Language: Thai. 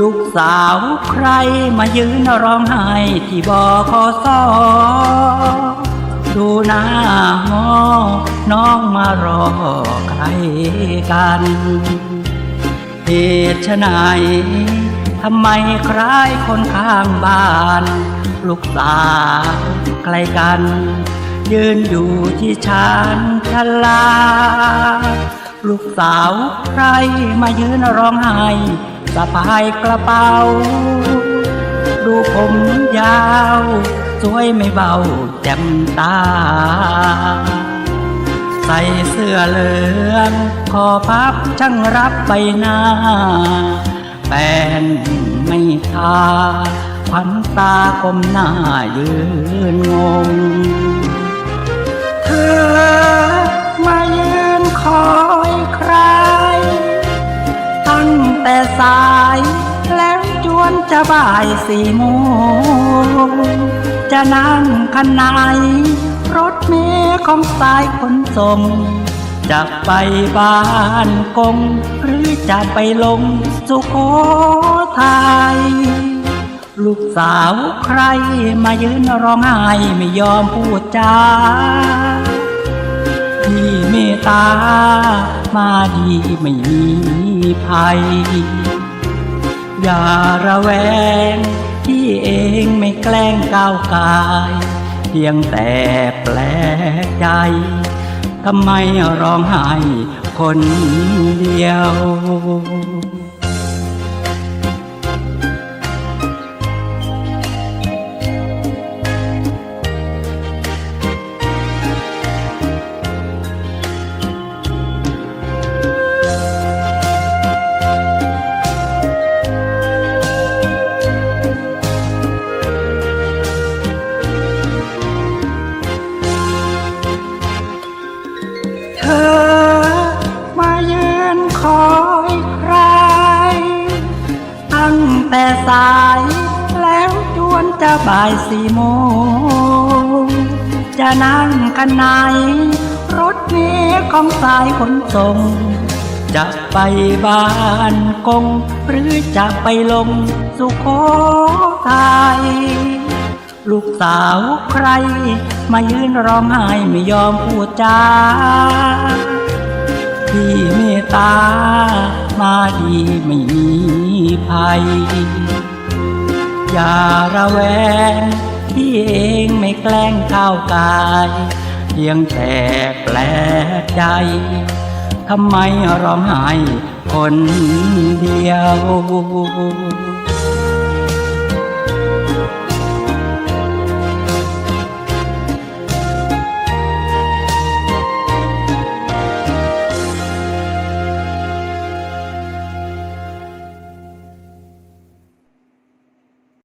ลูกสาวใครมายืนร้องไห้ที่บอคอซอดูหน้ามอน้องมารอใครกันเหตุไฉนทำไมใคล้ายคนข้างบ้าน ลูกสาวใกล้กัน ยืนอยู่ที่ชานชาลา ลูกสาวใครมายืนร้องไห้สะพายกระเป๋า ดูผมยาว สวยไม่เบาแจ่มตา ใส่เสื้อเหลืองคอพับช่างรับใบหน้าแฟนไม่ทาควันตากลมหน้ายืนงง แต่สาย แล้วจวนจะบ่ายสี่โมงจะนั่งคันไหนรถเมล์ของสายขนส่งจะไปบ้านกง หรือจะไปลงสุโขทัยลูกสาวใครมายืนร้องไห้ไม่ยอมพูดจาพี่เมตตามาดีไม่มี ภัย อย่าระแวงที่เองไม่แกล้งก้าวกาย เพียงแต่แปลกใจทำไมร้องไห้คนเดียว ตั้งแต่สาย แล้วจวนจะบ่ายสี่โมง จะนั่งกันไหน รถเมล์ของสายขนส่ง จะไปบ้านกง หรือจะไปลงสุโขทัยลูกสาวใคร มายืนร้องไห้ไม่ยอมพูดจาพี่เมตตามาดี อย่าระแวงพี่เองไม่แกล้งก้าวกาย เพียงแต่แปลกใจทำไมร้องไห้คนเดียว